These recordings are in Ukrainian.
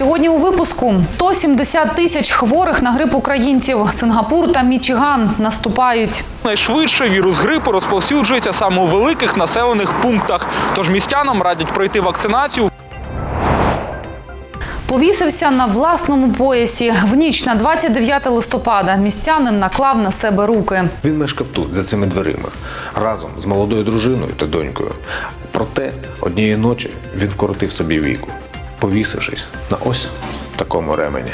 Сьогодні у випуску 170 тисяч хворих на грип українців. Сингапур та Мічиган наступають. Найшвидше вірус грипу розповсюджується саме у великих населених пунктах. Тож містянам радять пройти вакцинацію Повісився на власному поясі. В ніч на 29 листопада містянин наклав на себе руки. Він мешкав тут, за цими дверима, разом з молодою дружиною та донькою. Проте однієї ночі він вкоротив собі віку, повісившись на ось такому ремені.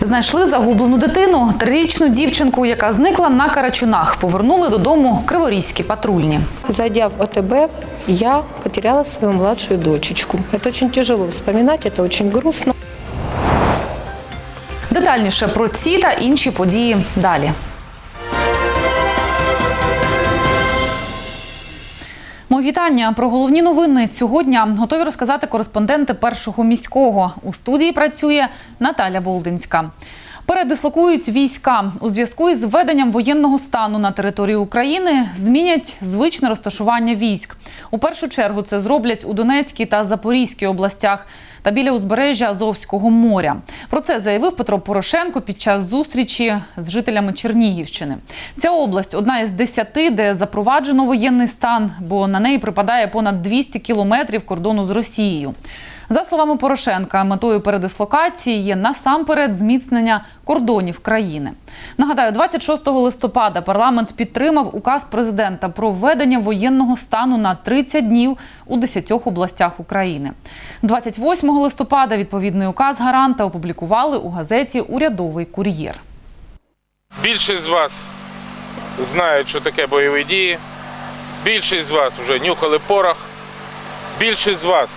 Знайшли загублену дитину, трирічну дівчинку, яка зникла на Карачунах. Повернули додому криворізькі патрульні. Зайдя в ОТБ, я потеряла свою младшую дочечку. Это очень тяжело вспоминать, это очень грустно. Детальніше про ці та інші події далі. Вітання про головні новини цього дня готові розказати кореспонденти першого міського. У студії працює Наталя Болдинська. Передислокують війська у зв'язку із введенням воєнного стану на території України. Змінять звичне розташування військ. У першу чергу це зроблять у Донецькій та Запорізькій областях та біля узбережжя Азовського моря. Про це заявив Петро Порошенко під час зустрічі з жителями Чернігівщини. Ця область одна із десяти, де запроваджено воєнний стан, бо на неї припадає понад 200 кілометрів кордону з Росією. За словами Порошенка, метою передислокації є насамперед зміцнення кордонів країни. Нагадаю, 26 листопада парламент підтримав указ президента про введення воєнного стану на 30 днів у 10 областях України. 28 листопада відповідний указ гаранта опублікували у газеті Урядовий кур'єр. Більшість з вас знають, що таке бойові дії. Більшість з вас вже нюхали порох. Більшість з вас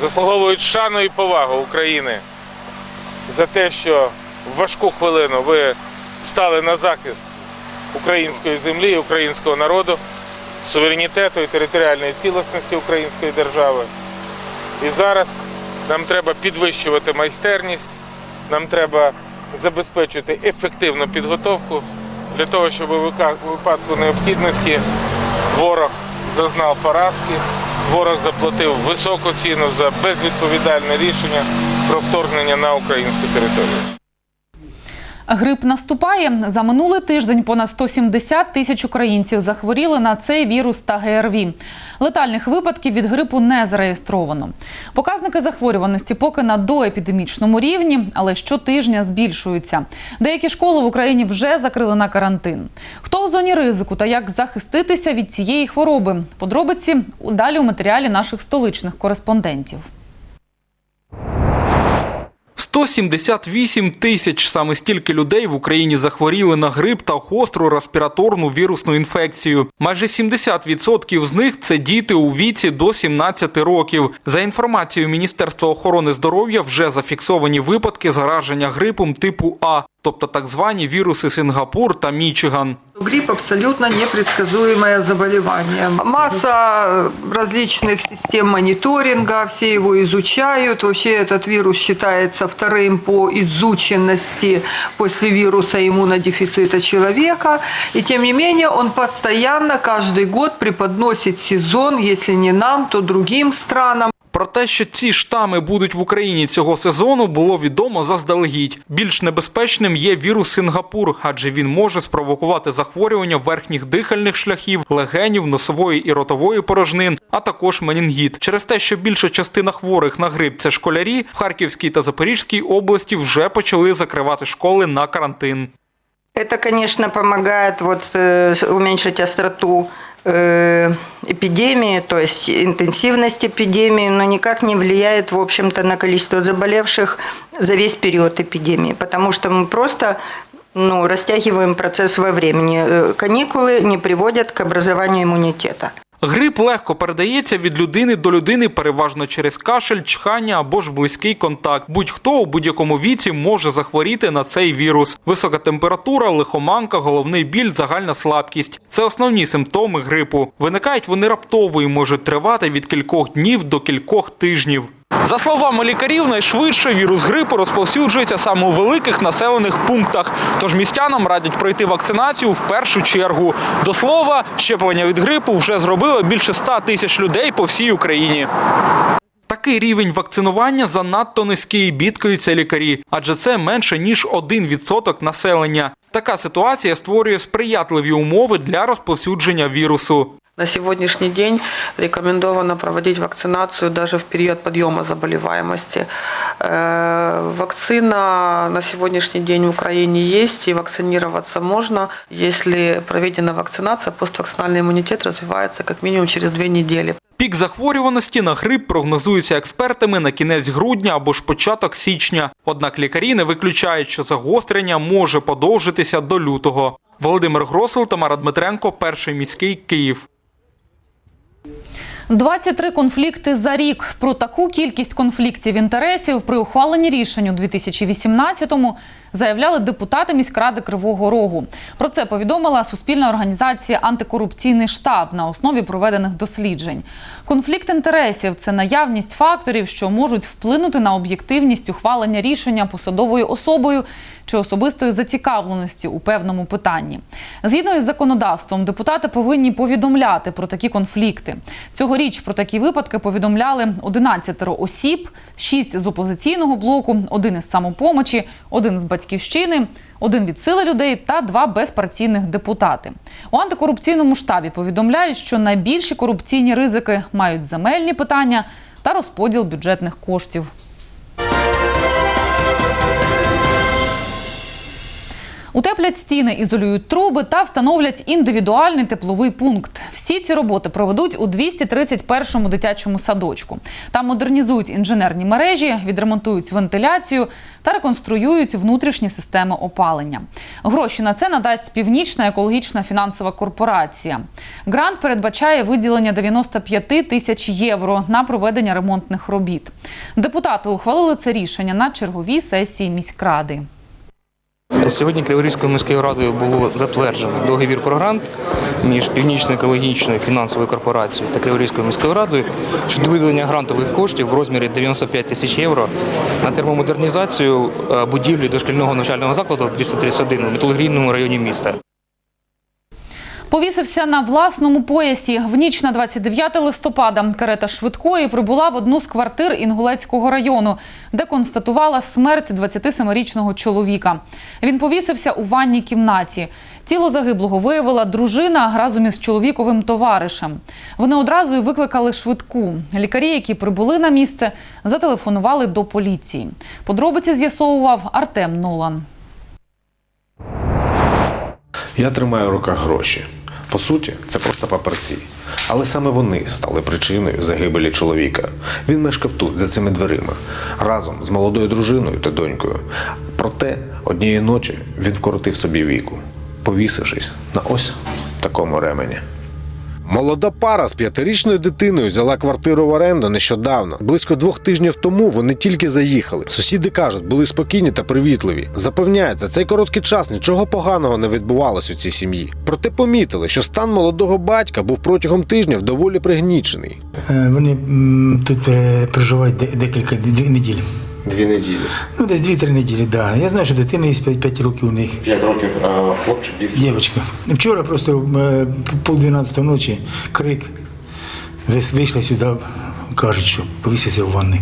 заслуговують шану і повагу України за те, що в важку хвилину ви стали на захист української землі, українського народу, суверенітету і територіальної цілісності української держави. І зараз нам треба підвищувати майстерність, нам треба забезпечити ефективну підготовку для того, щоб у випадку необхідності ворог зазнав поразки, ворог заплатив високу ціну за безвідповідальне рішення про вторгнення на українську територію. Грип наступає. За минулий тиждень понад 170 тисяч українців захворіли на цей вірус та ГРВІ. Летальних випадків від грипу не зареєстровано. Показники захворюваності поки на доепідемічному рівні, але щотижня збільшуються. Деякі школи в Україні вже закрили на карантин. Хто в зоні ризику та як захиститися від цієї хвороби? Подробиці далі у матеріалі наших столичних кореспондентів. 178 тисяч саме стільки людей в Україні захворіли на грип та гостру респіраторну вірусну інфекцію. Майже 70% з них це діти у віці до 17 років. За інформацією Міністерства охорони здоров'я, вже зафіксовані випадки зараження грипом типу А, тобто так звані віруси Сингапур та Мічиган. Грипп абсолютно непредсказуемое заболевание. Масса э, различных систем мониторинга, все его изучают. Вообще этот вирус считается вторым по изученности после вируса иммунодефицита человека. И тем не менее он постоянно каждый год преподносит сезон, если не нам, то другим странам. Про те, що ці штами будуть в Україні цього сезону, було відомо заздалегідь. Більш небезпечним є вірус Сингапур, адже він може спровокувати захворювання верхніх дихальних шляхів, легенів, носової і ротової порожнин, а також менінгіт. Через те, що більша частина хворих на грип це школярі, в Харківській та Запорізькій області вже почали закривати школи на карантин. Это, конечно, помогает вот, э, с- уменьшить остроту э, эпидемии, то есть интенсивность эпидемии, но никак не влияет, в общем-то, на количество заболевших за весь период эпидемии, потому что мы просто ну, растягиваем процесс во времени. Э, Каникулы не приводят к образованию иммунитета. Грип легко передається від людини до людини, переважно через кашель, чхання або ж близький контакт. Будь-хто у будь-якому віці може захворіти на цей вірус. Висока температура, лихоманка, головний біль, загальна слабкість це основні симптоми грипу. Виникають вони раптово і можуть тривати від кількох днів до кількох тижнів. За словами лікарів, найшвидше вірус грипу розповсюджується саме у великих населених пунктах. Тож містянам радять пройти вакцинацію в першу чергу. До слова, щеплення від грипу вже зробили більше 100 тисяч людей по всій Україні. Такий рівень вакцинування занадто низький, бідкаються лікарі, адже це менше ніж 1% населення. Така ситуація створює сприятливі умови для розповсюдження вірусу. На сегодняшний день рекомендовано проводить вакцинацию даже в период подъема заболеваемости. Э, Вакцина на сегодняшний день в Украине есть и вакцинироваться можно, если проведена вакцинация, поствакцинальный иммунитет развивается как минимум через две недели. Пік захворюваності на грип прогнозується експертами на кінець грудня або ж початок січня. Однак лікарі не виключають, що загострення може подовжитися до лютого. Володимир Гросел, Тамара Дмитренко, перший міський Київ. 23 конфлікти за рік. Про таку кількість конфліктів інтересів при ухваленні рішень у 2018-му заявляли депутати міськради Кривого Рогу. Про це повідомила суспільна організація Антикорупційний штаб на основі проведених досліджень. Конфлікт інтересів це наявність факторів, що можуть вплинути на об'єктивність ухвалення рішення посадовою особою чи особистої зацікавленості у певному питанні. Згідно із законодавством, депутати повинні повідомляти про такі конфлікти. Цьогоріч про такі випадки повідомляли 11 осіб, 6 з опозиційного блоку, один із самопомочі, один з батьківщини, один від сили людей та два безпартійних депутати. У антикорупційному штабі повідомляють, що найбільші корупційні ризики мають земельні питання та розподіл бюджетних коштів. Утеплять стіни, ізолюють труби та встановлять індивідуальний тепловий пункт. Всі ці роботи проведуть у 231-му дитячому садочку. Там модернізують інженерні мережі, відремонтують вентиляцію та реконструюють внутрішні системи опалення. Гроші на це надасть Північна екологічна фінансова корпорація. Грант передбачає виділення 95 тисяч євро на проведення ремонтних робіт. Депутати ухвалили це рішення на черговій сесії міськради. Сьогодні Криворізькою міською радою було затверджено договір про грант між північно-екологічною фінансовою корпорацією та Криворізькою міською радою щодо виділення грантових коштів в розмірі 95 тисяч євро на термомодернізацію е, будівлі дошкільного навчального закладу 231 у металургійному районі міста. Повісився на власному поясі. В ніч на 29 листопада карета швидкої прибула в одну з квартир Інгулецького району, де констатувала смерть 27-річного чоловіка. Він повісився у ванній кімнаті. Тіло загиблого виявила дружина разом із чоловіковим товаришем. Вони одразу й викликали швидку. Лікарі, які прибули на місце, зателефонували до поліції. Подробиці з'ясовував Артем Нолан. Я тримаю в руках гроші. По суті, це просто паперці. Але саме вони стали причиною загибелі чоловіка. Він мешкав тут, за цими дверима, разом з молодою дружиною та донькою. Проте однієї ночі він вкоротив собі віку, повісившись на ось такому ремені. Молода пара з п'ятирічною дитиною взяла квартиру в оренду нещодавно. Близько двох тижнів тому вони тільки заїхали. Сусіди кажуть, були спокійні та привітливі. Запевняють, за цей короткий час нічого поганого не відбувалось у цій сім'ї. Проте помітили, що стан молодого батька був протягом тижнів доволі пригнічений. Е, Вони тут е, проживають декілька дві неділі. Дві неділі. Ну, десь дві-три неділі, так. Да. Я знаю, що дитина є 5, 5 років у них. П'ять років а хлопчик, дівчинка? Дівчинка. Вчора просто е, пол 12 ночі крик. Весь вийшли сюди, кажуть, що повісився в ванні.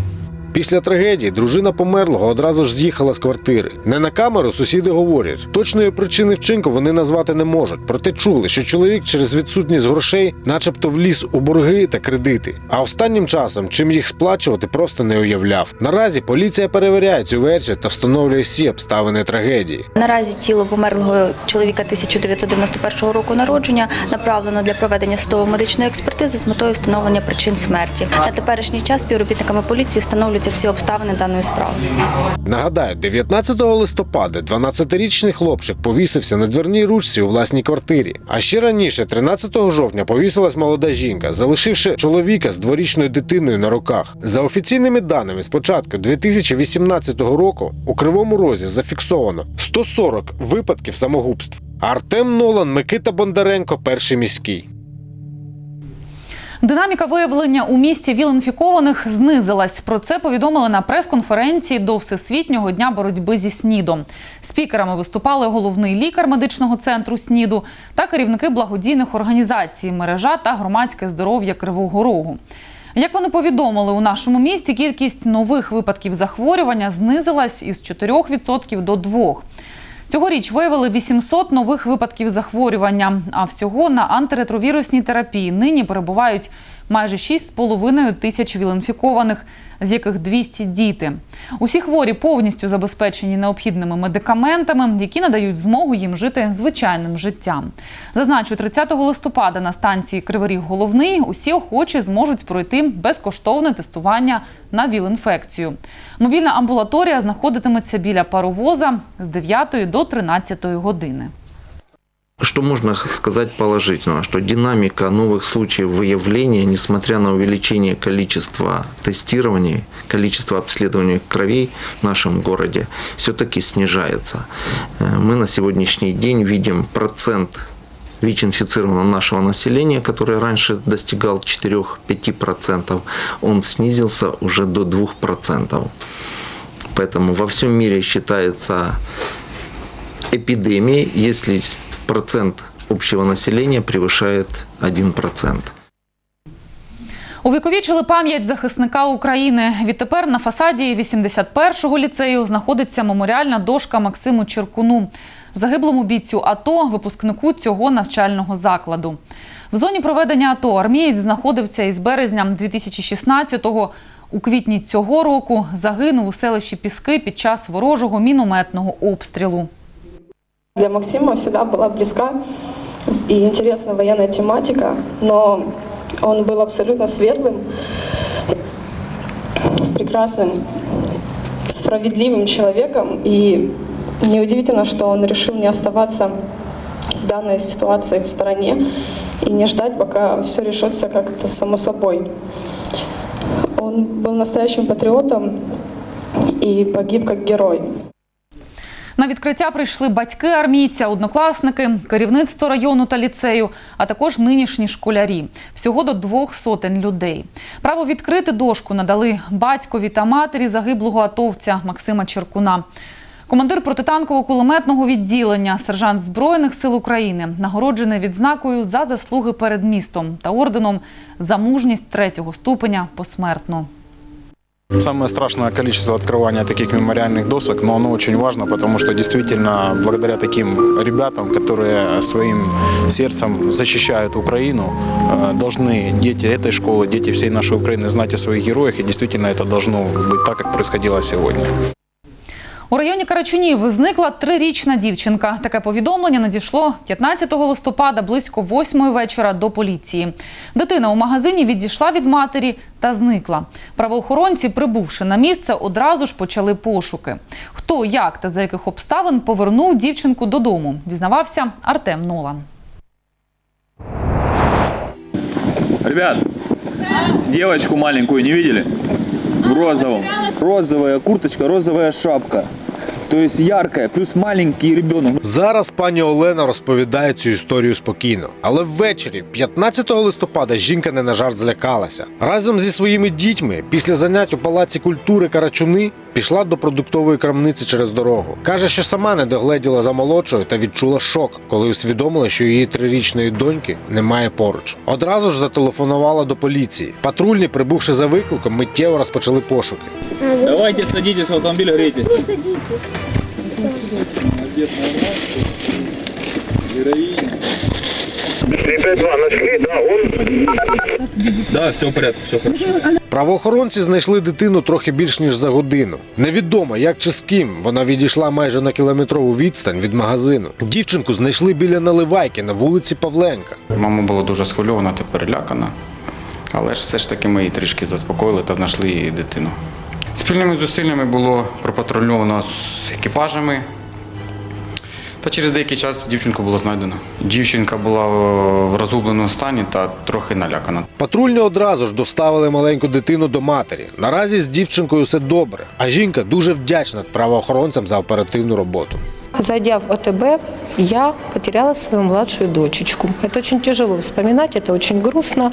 Після трагедії дружина померлого одразу ж з'їхала з квартири. Не на камеру сусіди говорять. Точної причини вчинку вони назвати не можуть, проте чули, що чоловік через відсутність грошей, начебто вліз у борги та кредити. А останнім часом, чим їх сплачувати, просто не уявляв. Наразі поліція перевіряє цю версію та встановлює всі обставини трагедії. Наразі тіло померлого чоловіка 1991 року народження направлено для проведення судово-медичної експертизи з метою встановлення причин смерті. На теперішній час співробітниками поліції встановлюються всі обставини даної справи. Нагадаю, 19 листопада 12-річний хлопчик повісився на дверній ручці у власній квартирі. А ще раніше, 13 жовтня, повісилась молода жінка, залишивши чоловіка з дворічною дитиною на руках. За офіційними даними, з початку 2018 року у Кривому Розі зафіксовано 140 випадків самогубств. Артем Нолан, Микита Бондаренко, перший міський. Динаміка виявлення у місті віл-інфікованих знизилась. Про це повідомили на прес-конференції до Всесвітнього дня боротьби зі СНІДом. Спікерами виступали головний лікар медичного центру СНІДу та керівники благодійних організацій мережа та громадське здоров'я Кривого Рогу. Як вони повідомили, у нашому місті кількість нових випадків захворювання знизилась із 4% до 2%. Цьогоріч виявили 800 нових випадків захворювання, а всього на антиретровірусній терапії нині перебувають майже 6,5 тисяч вілінфікованих, з яких 200 – діти. Усі хворі повністю забезпечені необхідними медикаментами, які надають змогу їм жити звичайним життям. Зазначу, 30 листопада на станції Криворіг Головний усі охочі зможуть пройти безкоштовне тестування на ВІЛ-інфекцію. Мобільна амбулаторія знаходитиметься біля паровоза з 9 до 13 години. Что можно сказать положительного? Что динамика новых случаев выявления, несмотря на увеличение количества тестирований, количества обследований кровей в нашем городе, все-таки снижается. Э, Мы на сегодняшний день видим процент ВИЧ-инфицированного нашего населения, который раньше достигал 4-5%, он снизился уже до 2%. Поэтому во всем мире считается эпидемией, если процент общего населения превышает 1%. Увіковічили пам'ять захисника України. Відтепер на фасаді 81-го ліцею знаходиться меморіальна дошка Максиму Черкуну, загиблому бійцю АТО, випускнику цього навчального закладу. В зоні проведення АТО армієць знаходився із березня 2016-го. У квітні цього року загинув у селищі Піски під час ворожого мінометного обстрілу. Для Максима всегда была близка и интересна военная тематика, но он был абсолютно светлым, прекрасным, справедливым человеком. И неудивительно, что он решил не оставаться в данной ситуации в стороне и не ждать, пока все решится как-то само собой. Он был настоящим патриотом и погиб как герой. На відкриття прийшли батьки армійця, однокласники, керівництво району та ліцею, а також нинішні школярі. Всього до двох сотень людей. Право відкрити дошку надали батькові та матері загиблого атовця Максима Черкуна. Командир протитанково-кулеметного відділення, сержант Збройних сил України, нагороджений відзнакою за заслуги перед містом та орденом за мужність третього ступеня посмертно. Самое страшное количество открывания таких мемориальных досок, но оно очень важно, потому что действительно благодаря таким ребятам, которые своим сердцем защищают Украину, э, должны дети этой школы, дети всей нашей Украины знать о своих героях, и действительно это должно быть так, как происходило сегодня. У районі Карачунів зникла трирічна дівчинка. Таке повідомлення надійшло 15 листопада близько 8 вечора до поліції. Дитина у магазині відійшла від матері та зникла. Правоохоронці, прибувши на місце, одразу ж почали пошуки. Хто, як та за яких обставин повернув дівчинку додому, дізнавався Артем Нолан. Ребят, девочку маленькую не видели? Розовом. Розовая курточка, розовая шапка. Тобто яркая, плюс маленький ребенок. Зараз пані Олена розповідає цю історію спокійно. Але ввечері, 15 листопада, жінка не на жарт злякалася. Разом зі своїми дітьми після занять у палаці культури Карачуни пішла до продуктової крамниці через дорогу. Каже, що сама не догледіла за молодшою та відчула шок, коли усвідомила, що її трирічної доньки немає поруч. Одразу ж зателефонувала до поліції. Патрульні, прибувши за викликом, миттєво розпочали пошуки. Давайте садитесь в автомобиль, грейтесь. Да, все в порядке, все хорошо. Правоохоронці знайшли дитину трохи більш ніж за годину. Невідомо, як чи з ким вона відійшла майже на кілометрову відстань від магазину. Дівчинку знайшли біля наливайки на вулиці Павленка. Мама була дуже схвильована та перелякана, але ж все ж таки ми її трішки заспокоїли та знайшли її дитину. Спільними зусиллями було пропатрульовано з екіпажами. Та через деякий час дівчинку було знайдено. Дівчинка була в розгубленому стані та трохи налякана. Патрульні одразу ж доставили маленьку дитину до матері. Наразі з дівчинкою все добре, а жінка дуже вдячна правоохоронцям за оперативну роботу. Зайдя в ОТБ, я потеряла свою младшую дочечку. Это очень тяжело вспоминать, это очень грустно.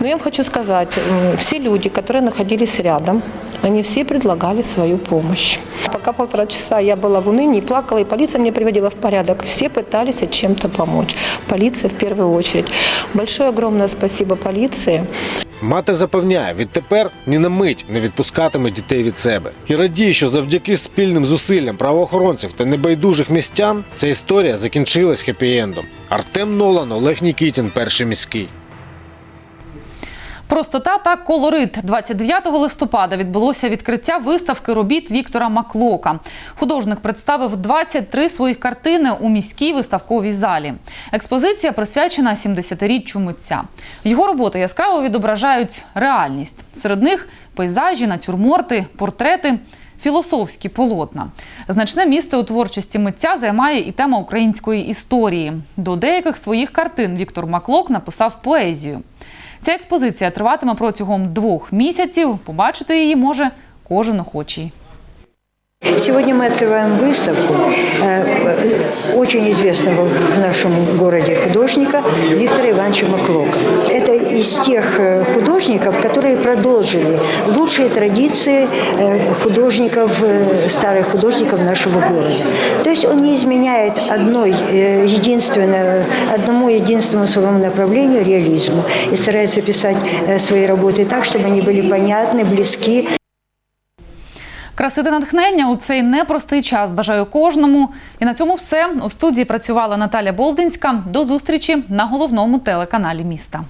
Но я вам хочу сказать, м, все люди, которые находились рядом, они все предлагали свою помощь. Пока полтора часа я была в унынии, плакала, и полиция меня приводила в порядок. Все пытались чем-то помочь. Полиция в первую очередь. Большое огромное спасибо полиции. Мати запевняє, відтепер ні на мить не відпускатиме дітей від себе. І радіє, що завдяки спільним зусиллям правоохоронців та небайдужих містян ця історія закінчилась хеппі-ендом. Артем Нолан, Олег Нікітін, перший міський. Простота та колорит 29 листопада відбулося відкриття виставки робіт Віктора Маклока. Художник представив 23 своїх картини у міській виставковій залі. Експозиція присвячена 70-річчю митця. Його роботи яскраво відображають реальність. Серед них пейзажі, натюрморти, портрети. Філософські полотна. Значне місце у творчості митця займає і тема української історії. До деяких своїх картин Віктор Маклок написав поезію. Ця експозиція триватиме протягом двох місяців. Побачити її може кожен охочий. Сегодня мы открываем выставку э, очень известного в нашем городе художника Виктора Ивановича Маклока. Это из тех э, художников, которые продолжили лучшие традиции э, художников, старых художников нашего города. То есть он не изменяет одной единственной, одному единственному своему направлению реализму и старается писать свои работы так, чтобы они были понятны, близки, Краси та натхнення у цей непростий час бажаю кожному. І на цьому все. У студії працювала Наталя Болдинська. До зустрічі на головному телеканалі міста.